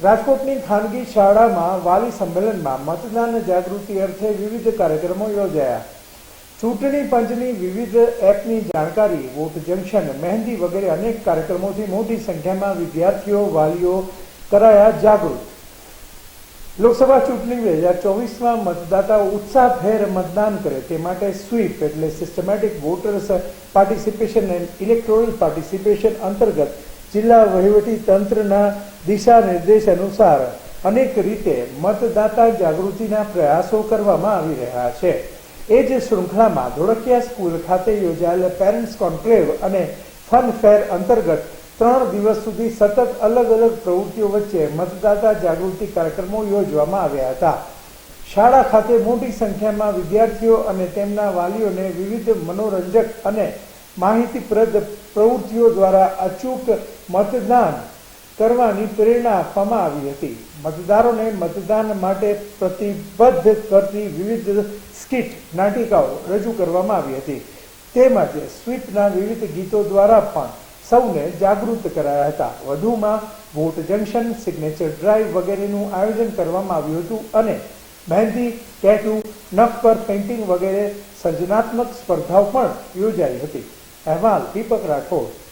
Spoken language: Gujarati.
રાજકોટની ખાનગી શાળામાં વાલી સંમેલનમાં મતદાન જાગૃતિ અર્થે વિવિધ કાર્યક્રમો યોજાયા. ચૂંટણી પંચની વિવિધ એપની જાણકારી, વોટ જંકશન, મહેંદી વગેરે અનેક કાર્યક્રમોથી મોટી સંખ્યામાં વિદ્યાર્થીઓ, વાલીઓ કરાયા જાગૃત. લોકસભા ચૂંટણી બે હજાર ચોવીસમાં મતદાતાઓ ઉત્સાહભેર મતદાન કરે તે માટે સ્વીપ એટલે systematic voters participation and electoral participation અંતર્ગત જિલ્લા વહીવટી તંત્રના દિશા નિર્દેશ અનુસાર અનેક રીતે મતદાતા જાગૃતિના પ્રયાસો કરવામાં આવી રહ્યા છે. એ જ શૃંખલામાં ધોળકિયા સ્કૂલ ખાતે યોજાયેલ પેરેન્ટ્સ કોન્ક્લેવ અને ફન ફેર અંતર્ગત ત્રણ દિવસ સુધી સતત અલગ અલગ પ્રવૃત્તિઓ વચ્ચે મતદાતા જાગૃતિ કાર્યક્રમો યોજવામાં આવ્યા હતા. શાળા ખાતે મોટી સંખ્યામાં વિદ્યાર્થીઓ અને તેમના વાલીઓને વિવિધ મનોરંજક અને માહિતીપ્રદ પ્રવૃત્તિઓ દ્વારા અચૂક મતદાન કરવાની પ્રેરણા આપવામાં આવી હતી. મતદારોને મતદાન માટે પ્રતિબદ્ધ કરતી વિવિધ સ્કીટ નાટિકાઓ રજૂ કરવામાં આવી હતી. તેમજ સ્વીપના વિવિધ ગીતો દ્વારા પણ સૌને જાગૃત કરાયા હતા. વધુમાં વોટ જંકશન, સિગ્નેચર ડ્રાઈવ વગેરેનું આયોજન કરવામાં આવ્યું હતું અને મહેંદી, ટેટુ, નખ પર પેઇન્ટિંગ વગેરે સર્જનાત્મક સ્પર્ધાઓ પણ યોજાઈ હતી. અહેવાલ દીપક રાઠોડ.